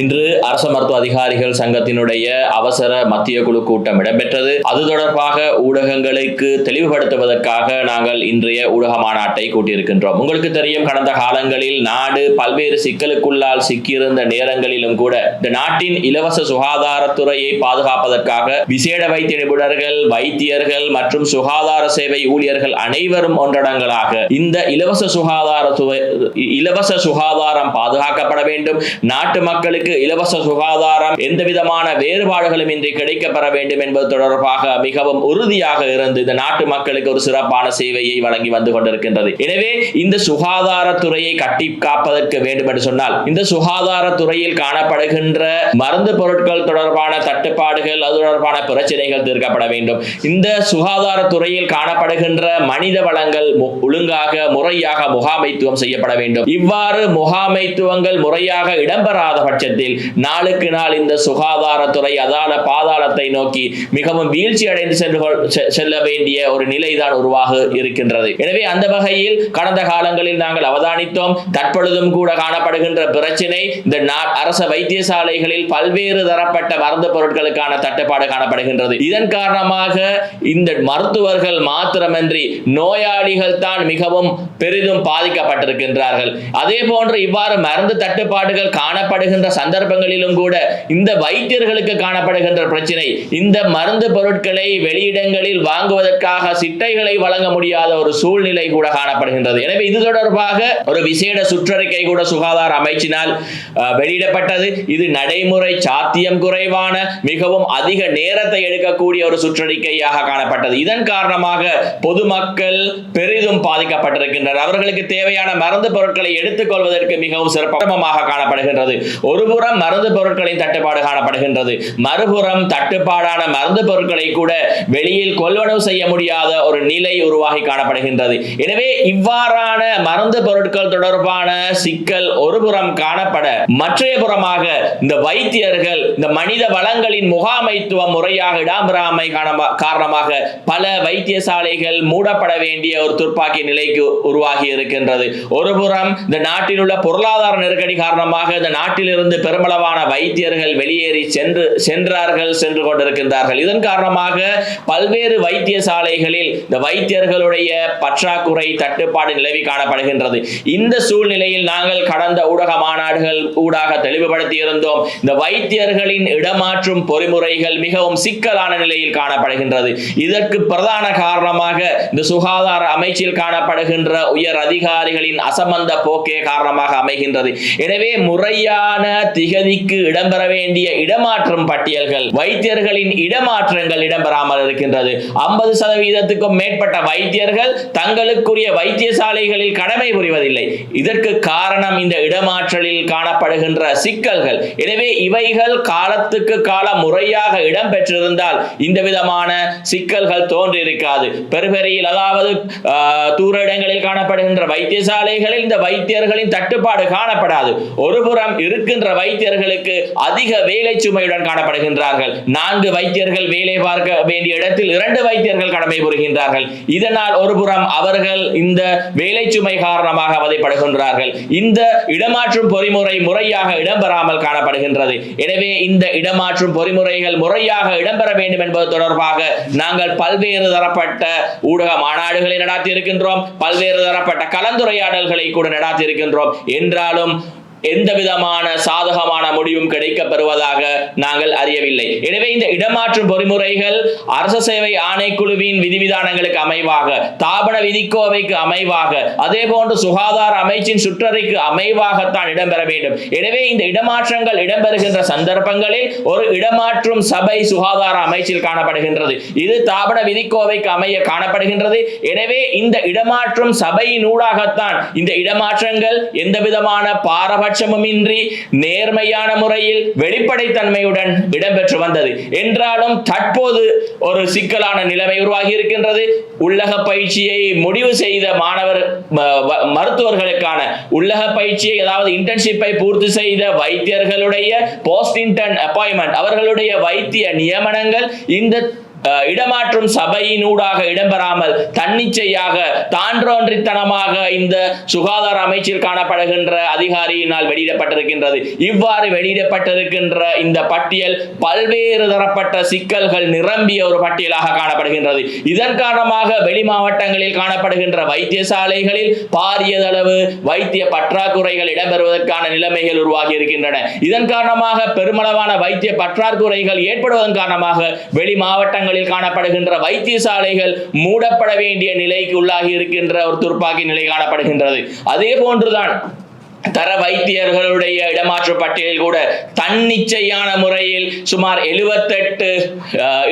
இன்று அரச மருத்துவ அதிகாரிகள் சங்கத்தினுடைய அவசர மத்திய குழு கூட்டம் இடம்பெற்றது. அது தொடர்பாக ஊடகங்களுக்கு தெளிவுபடுத்துவதற்காக நாங்கள் இன்றைய ஊடக மாநாட்டை கூட்டியிருக்கின்றோம். உங்களுக்கு தெரியும் கடந்த காலங்களில் நாடு பல்வேறு சிக்கலுக்குள்ளால் சிக்கியிருந்த நேரங்களிலும் கூட இந்த நாட்டின் இலவச சுகாதாரத்துறையை பாதுகாப்பதற்காக விசேட வைத்திய நிபுணர்கள் வைத்தியர்கள் மற்றும் சுகாதார சேவை ஊழியர்கள் அனைவரும் ஒன்றடங்களாக இந்த இலவச சுகாதாரத்துறை இலவச சுகாதாரம் பாதுகாக்கப்பட வேண்டும். நாட்டு மக்களுக்கு மக்களுக்கு இலவச சுகாதாரம் எந்த விதமான வேறுபாடுகளும் இன்றி கிடைக்கப்பெற வேண்டும் என்பது தொடர்பாக மிகவும் உறுதியாக இருந்து இந்த நாட்டு மக்களுக்கு ஒரு சிறப்பான சேவையை வழங்கி வந்து கொண்டிருக்கின்றது. எனவே இந்த சுகாதாரத்துறையை கட்டி காப்பதற்கு வேண்டும் என்று சொன்னால் இந்த சுகாதாரத்துறையில் காணப்படுகின்ற மருந்து பொருட்கள் தொடர்பான தட்டுப்பாடுகள் அது தொடர்பான பிரச்சனைகள் தீர்க்கப்பட வேண்டும். இந்த சுகாதாரத்துறையில் காணப்படுகின்ற மனித வளங்கள் ஒழுங்காக முறையாக முகாமைத்துவம் செய்யப்பட வேண்டும். இவ்வாறு முகாமைத்துவங்கள் முறையாக இடம்பெறாத பட்சத்தில் பட்சத்தில் நாளுக்கு நாள் இந்த சுகாதாரத்துறை அதான பாதாளத்தை நோக்கி மிகவும் வீழ்ச்சி அடைந்து சென்று செல்ல வேண்டிய ஒரு நிலைதான் உருவாக இருக்கின்றது. எனவே அந்த வகையில் கடந்த காலங்களில் நாங்கள் அவதானித்தோம். தற்பொழுதும் கூட காணப்படுகின்ற பிரச்சினை இந்த அரச வைத்தியசாலைகளில் பல்வேறு தரப்பட்ட மருந்து பொருட்களுக்கான தட்டுப்பாடு காணப்படுகின்றது. இதன் காரணமாக இந்த மருத்துவர்கள் மாத்திரமின்றி நோயாளிகள் தான் மிகவும் பெரிதும் பாதிக்கப்பட்டிருக்கின்றார்கள். அதே போன்று இவ்வாறு மருந்து தட்டுப்பாடுகள் காணப்படுகின்ற சந்தர்ப்பங்களிலும் கூட இந்த வைத்தியர்களுக்கு காணப்படுகின்ற பிரச்சனை இந்த மருந்து பொருட்களை வெளியிடங்களில் வாங்குவதற்காக சிட்டைகளை வழங்க முடியாத ஒரு சூழ்நிலை கூட காணப்படுகின்றது. எனவே இது தொடர்பாக ஒரு விசேட சுற்றறிக்கை கூட சுகாதார அமைச்சினால் வெளியிடப்பட்டது. இது நடைமுறை சாத்தியம் குறைவான மிகவும் அதிக நேரத்தை எடுக்கக்கூடிய ஒரு சுற்றறிக்கையாக காணப்பட்டது. இதன் காரணமாக பொதுமக்கள் பெரிதும் பாதிக்கப்பட்டிருக்கின்றனர். அவர்களுக்கு தேவையான மருந்து பொருட்களை எடுத்துக்கொள்வதற்கு மிகவும் சிறப்பமாக காணப்படுகின்றது. ஒரு ஒருபுறம் மருந்து பொருட்களின் தட்டுப்பாடு காணப்படுகின்றது. மறுபுறம் தட்டுப்பாடான மருந்து பொருட்களை கூட வெளியில் கொள்வனவு செய்ய முடியாத ஒரு நிலை உருவாகி காணப்படுகின்றது. எனவே இவ்வாறான மருந்து பொருட்கள் தொடர்பான சிக்கல் ஒருபுறம் காணப்பட மற்றைய புறமாக இந்த வைத்தியர்கள் இந்த மனித வளங்களின் முகாமைத்துவம் முறையாக இடம்பெறாமை காரணமாக பல வைத்தியசாலைகள் மூடப்பட வேண்டிய ஒரு துர்ப்பாக்கிய நிலைக்கு உருவாகி இருக்கின்றது. ஒருபுறம் இந்த நாட்டில் உள்ள பொருளாதார நெருக்கடி காரணமாக இந்த நாட்டிலிருந்து பெருமளவான வைத்தியர்கள் வெளியேறி சென்று சென்றார்கள் சென்று கொண்டிருக்கின்றார்கள். இதன் காரணமாக பல்வேறு வைத்தியசாலைகளில் இந்த வைத்தியர்களுடைய பற்றாக்குறை தட்டுப்பாடு நிலவி காணப்படுகின்றது. இந்த சூழ்நிலையில் நாங்கள் கடந்த ஊடக மாநாடுகள் ஊடாக தெளிவுபடுத்தி இருந்தோம். இந்த வைத்தியர்களின் இடமாற்றும் பொறிமுறைகள் மிகவும் சிக்கலான நிலையில் காணப்படுகின்றது. இதற்கு பிரதான காரணமாக இந்த சுகாதார அமைச்சில் காணப்படுகின்ற உயர் அதிகாரிகளின் அசம்பந்த போக்கே காரணமாக அமைகின்றது. எனவே முறையான திகதிக்கு இடம்பெற வேண்டிய இடமாற்றம் பட்டியல்கள் வைத்தியர்களின் இடமாற்றங்கள் இடம்பெறாமல் இருக்கின்றது. ஐம்பது சதவீதத்துக்கும் மேற்பட்ட வைத்தியர்கள் தங்களுக்குரிய வைத்தியசாலைகளில் கடமை புரிவதில்லை. இதற்கு காரணம் இந்த இடமாற்றலில் காணப்படுகின்ற சிக்கல்கள். எனவே இவைகள் காலத்துக்கு காலம் முறையாக இடம்பெற்றிருந்தால் இந்த விதமான சிக்கல்கள் தோன்றியிருக்காது. பெருபெரியில் அதாவது தூர இடங்களில் காணப்படுகின்ற வைத்தியசாலைகளில் இந்த வைத்தியர்களின் தட்டுப்பாடு காணப்படாது. ஒருபுறம் இருக்கின்ற வைத்தியர்களுக்கு அதிக வேலை சுமையுடன் காணப்படுகின்றார்கள். நான்கு வைத்தியர்கள் வேலை பார்க்க வேண்டிய இடத்தில் இரண்டு வைத்தியர்கள் கடமை புரிகின்றார்கள். இதனால் ஒருபுறம் அவர்கள் இந்த வேலை சுமை காரணமாக அவதைப்படுகின்றார்கள். இந்த இடமாற்றும் பொறிமுறை முறையாக இடம்பெறாமல் காணப்படுகின்றது. எனவே இந்த இடமாற்றும் பொறிமுறைகள் முறையாக இடம்பெற வேண்டும் என்பது தொடர்பாக நாங்கள் பல்வேறு தரப்பட்ட ஊடக மாநாடுகளை நடாத்தி இருக்கின்றோம் பல்வேறு தரப்பட்ட கலந்துரையாடல்களை கூட நடாத்தி இருக்கின்றோம் என்றாலும் எந்த விதமான சாதகமான முடிவும் கிடைக்கப்பெறுவதாக நாங்கள் அறியவில்லை. எனவே இந்த இடமாற்றும் பொறிமுறைகள் அரச சேவை ஆணைக்குழுவின் விதிவிதானங்களுக்கு அமைவாக தாபன விதிக்கோவைக்கு அமைவாக அதே போன்று சுகாதார அமைச்சின் சுற்றறிக்கு அமைவாகத்தான் இடம்பெற வேண்டும். எனவே இந்த இடமாற்றங்கள் இடம்பெறுகின்ற சந்தர்ப்பங்களில் ஒரு இடமாற்றும் சபை சுகாதார அமைச்சில் காணப்படுகின்றது. இது தாபன விதிக்கோவைக்கு அமைய காணப்படுகின்றது. எனவே இந்த இடமாற்றும் சபையின் ஊடாகத்தான் இந்த இடமாற்றங்கள் எந்த விதமான பாரபட்சமுமின்றி நேர்மையான முறையில் வெளிப்படைத்தன்மையுடன் இடம்பெற்று வந்தது. என்றாலும் தற்போது ஒரு சிக்கலான நிலைமை உருவாகி இருக்கின்றது. உள்ளக பயிற்சியை முடிவு செய்த மாணவர் மருத்துவர்களுக்கான உள்ளக பயிற்சியை அதாவது இன்டர்ன்ஷிப்பை பூர்த்தி செய்த வைத்தியர்களுடைய போஸ்ட் இன்டர்ன் அப்பாயின்மெண்ட் அவர்களுடைய வைத்திய நியமனங்கள் இந்த இடமாற்றும் சபையினூடாக இடம்பெறாமல் தன்னிச்சையாக தான்றோன்றித்தனமாக இந்த சுகாதார அமைச்சில் காணப்படுகின்ற அதிகாரியினால் வெளியிடப்பட்டிருக்கின்றது. இவ்வாறு வெளியிடப்பட்டிருக்கின்ற இந்த பட்டியல் பல்வேறு தரப்பட்ட சிக்கல்கள் நிரம்பிய ஒரு பட்டியலாக காணப்படுகின்றது. இதன் காரணமாக வெளி மாவட்டங்களில் காணப்படுகின்ற வைத்தியசாலைகளில் பாரியதளவு வைத்திய பற்றாக்குறைகள் இடம்பெறுவதற்கான நிலைமைகள் உருவாகி இருக்கின்றன. இதன் காரணமாக பெருமளவான வைத்திய பற்றாக்குறைகள் ஏற்படுவதன் காரணமாக வெளி மாவட்டங்களில் காணப்படுகின்ற வைத்தியசாலைகள் மூடப்பட வேண்டிய நிலைக்கு உள்ளாகி இருக்கின்ற ஒரு துர்ப்பாக்கி நிலை காணப்படுகின்றது. அதே போன்றுதான் தர வைத்தியர்களுடைய இடமாற்று பட்டியலில் கூட தன்னிச்சையான முறையில் சுமார் எழுபத்தெட்டு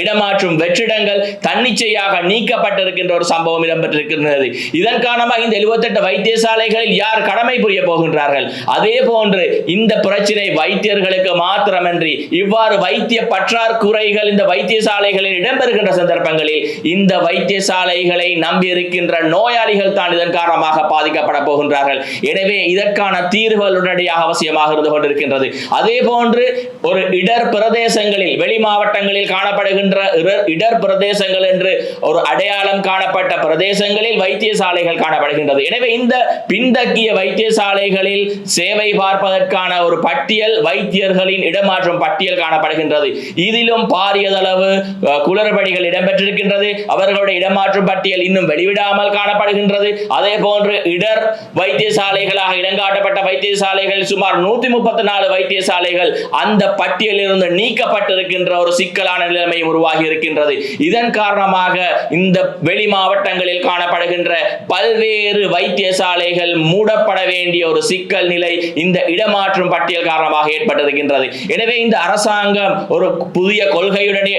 இடமாற்றும் வெற்றிடங்கள் தன்னிச்சையாக நீக்கப்பட்டிருக்கின்ற ஒரு சம்பவம் இடம்பெற்றிருக்கின்றது. இதன் காரணமாக இந்த எழுபத்தெட்டு வைத்தியசாலைகளில் யார் கடமை புரிய போகின்றார்கள்? அதே போன்று இந்த பிரச்சனை வைத்தியர்களுக்கு மாத்திரமன்றி இவ்வாறு வைத்திய பற்றாக்குறைகள் இந்த வைத்தியசாலைகளில் இடம்பெறுகின்ற சந்தர்ப்பங்களில் இந்த வைத்தியசாலைகளை நம்பி இருக்கின்ற நோயாளிகள் தான் இதன் காரணமாக பாதிக்கப்பட போகின்றார்கள். எனவே இதற்கான தீர்வுகள் உடனடியாக அவசியமாக இருந்து கொண்டிருக்கின்றது. அதே போன்று ஒரு இடர் பிரதேசங்களில் வெளி மாவட்டங்களில் காணப்படுகின்ற இடர்- பிரதேசங்கள் என்று ஒரு அடையாளம் காணப்பட்ட பிரதேசங்களில் வைத்தியசாலைகள் காணப்படுகின்றது. எனவே இந்த பின்தங்கிய வைத்தியசாலைகளில் சேவை பார்ப்பதற்கான ஒரு பட்டியல் வைத்தியர்களின் இடமாற்றம் பட்டியல் காணப்படுகின்றது. இதிலும் பாரியதளவு குளறுபடிகள் இடம்பெற்றிருக்கின்றது. அவர்களுடைய இடமாற்றும் பட்டியல் இன்னும் வெளிவிடாமல் காணப்படுகின்றது. அதே போன்று இடர் வைத்தியசாலைகளாக இடங்காட்டப்பட்ட வைத்தியசாலைகள் சுமார் நூத்தி முப்பத்தி நாலு வைத்தியசாலைகள் அந்த பட்டியலிலிருந்து நீக்கப்பட்டிருக்கின்ற ஒரு சிக்கலான நிலைமை உருவாகி இருக்கின்றது. இதன் காரணமாக இந்த வெளி மாவட்டங்களில் காணப்படுகின்ற பல்வேறு வைத்தியசாலைகள் மூடப்பட வேண்டிய ஒரு சிக்கல் நிலை இந்த இடமாற்றும் பட்டியல் காரணமாக ஏற்பட்டிருக்கின்றது. எனவே இந்த அரசாங்கம் ஒரு புதிய கொள்கையுடனே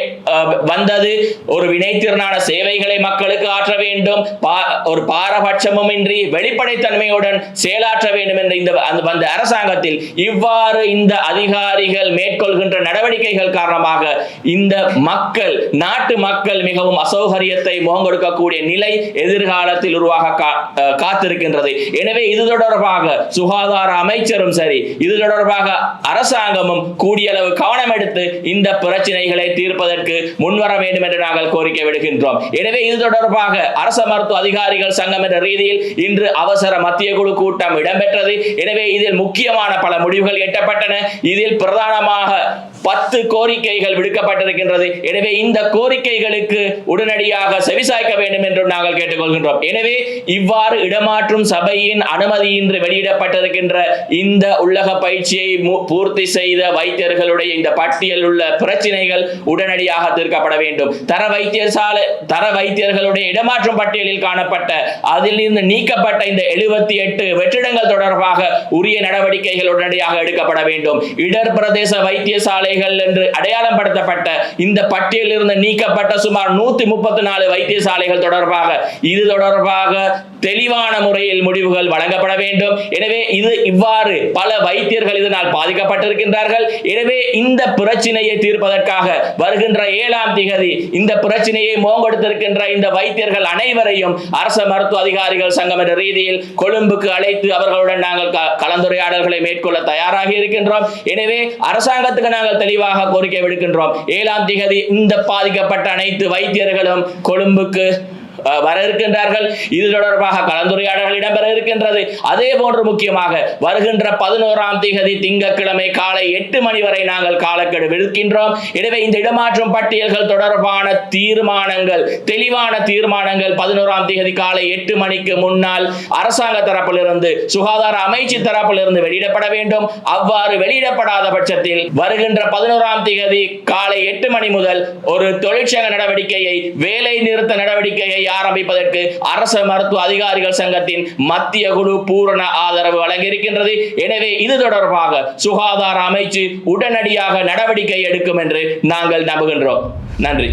வந்தது. ஒரு வினைத்திறனான சேவைகளை மக்களுக்கு ஆற்ற வேண்டும். ஒரு பாரபட்சமும் இன்றி வெளிப்படைத்தன்மையுடன் செயலாற்ற வேண்டும் என்ற இந்த அந்த அரசாங்கத்தில் இவ்வாறு இந்த அதிகாரிகள் மேற்கொள்கின்ற நடவடிக்கைகள் காரணமாக இந்த மக்கள் நாட்டு மக்கள் மிகவும் அசௌகரியத்தை முகங்கொடுக்கக்கூடிய நிலை எதிர்காலத்தில் உருவாக காத்திருக்கின்றது. எனவே இது தொடர்பாக சுகாதார அமைச்சரும் சரி இது தொடர்பாக அரசாங்கமும் கூடிய அளவு கவனம் எடுத்து இந்த பிரச்சனைகளை தீர்ப்பதற்கு முன்வர வேண்டும் என்று நாங்கள் கோரிக்கை விடுகின்றோம். எனவே இது தொடர்பாக அரச மருத்துவ அதிகாரிகள் சங்கம் என்ற ரீதியில் இன்று அவசர மத்திய குழு கூட்டம் இடம்பெற்றது. எனவே இதில் முக்கியமான பல முடிவுகள் எட்டப்பட்டன. இதில் பிரதானமாக பத்து கோரிக்கைகள் விடுக்கப்பட்டிருக்கின்றது. எனவே இந்த கோரிக்கைகளுக்கு உடனடியாக செவிசாய்க்க வேண்டும் என்றும் நாங்கள் கேட்டுக்கொள்கின்றோம். எனவே இவ்வாறு இடமாற்றும் சபையின் அனுமதியின்றி வெளியிடப்பட்டிருக்கின்ற இந்த உள்ளக பயிற்சியை பூர்த்தி செய்த வைத்தியர்களுடைய இந்த பட்டியல் உள்ள பிரச்சனைகள் உடனடியாக தீர்க்கப்பட வேண்டும். தர வைத்தியசாலை தர வைத்தியர்களுடைய இடமாற்றும் பட்டியலில் காணப்பட்ட அதிலிருந்து நீக்கப்பட்ட இந்த எழுபத்தி எட்டு வெற்றிடங்கள் தொடர்பாக உரிய நடவடிக்கைகள் உடனடியாக எடுக்கப்பட வேண்டும். இடர் பிரதேச வைத்தியசாலை வைத்தியசாலைகள் என்று அடையாளம் படுத்தப்பட்ட இந்த பட்டியலிலிருந்து நீக்கப்பட்ட சுமார் நூத்தி முப்பத்தி நாலு வைத்தியசாலைகள் தொடர்பாக இது தொடர்பாக தெளிவான முறையில் முடிவுகள் வழங்கப்பட வேண்டும். எனவே இது இவ்வாறு பல வைத்தியர்கள் இதனால் பாதிக்கப்பட்டிருக்கின்றார்கள். எனவே இந்த பிரச்சனையை தீர்ப்பதற்காக வருகின்ற ஏழாம் திகதி இந்த பிரச்சனையை மோங்கொடுத்திருக்கின்ற இந்த வைத்தியர்கள் அனைவரையும் அரச மருத்துவ அதிகாரிகள் சங்கம் என்ற ரீதியில் கொழும்புக்கு அழைத்து அவர்களுடன் நாங்கள் கலந்துரையாடல்களை மேற்கொள்ள தயாராகி இருக்கின்றோம். எனவே அரசாங்கத்துக்கு நாங்கள் தெளிவாக கோரிக்கை விடுக்கின்றோம். ஏழாம் திகதி இந்த பாதிக்கப்பட்ட அனைத்து வைத்தியர்களும் கொழும்புக்கு வர இருக்கின்றார்கள். இது தொடர்பாக கலந்துரையாடல்கள் இடம்பெற இருக்கின்றது. அதே போன்று முக்கியமாக வருகின்ற பதினோராம் திகதி திங்கட்கிழமை காலை எட்டு மணி வரை நாங்கள் காலக்கெடு விடுக்கின்றோம். எனவே இந்த இடமாற்றம் பட்டியல்கள் தொடர்பான தீர்மானங்கள் தெளிவான தீர்மானங்கள் பதினோராம் தேதி காலை எட்டு மணிக்கு முன்னால் அரசாங்க தரப்பிலிருந்து சுகாதார அமைச்சு தரப்பிலிருந்து வெளியிடப்பட வேண்டும். அவ்வாறு வெளியிடப்படாத பட்சத்தில் வருகின்ற பதினோராம் திகதி காலை எட்டு மணி முதல் ஒரு தொழிற்சங்க நடவடிக்கையை வேலை நிறுத்த நடவடிக்கையை ஆரம்பிப்பதற்கு அரச மருத்துவ அதிகாரிகள் சங்கத்தின் மத்திய குழு பூரண ஆதரவு வழங்கியிருக்கின்றது. எனவே இது தொடர்பாக சுகாதார அமைச்சு உடனடியாக நடவடிக்கை எடுக்கும் என்று நாங்கள் நம்புகின்றோம். நன்றி.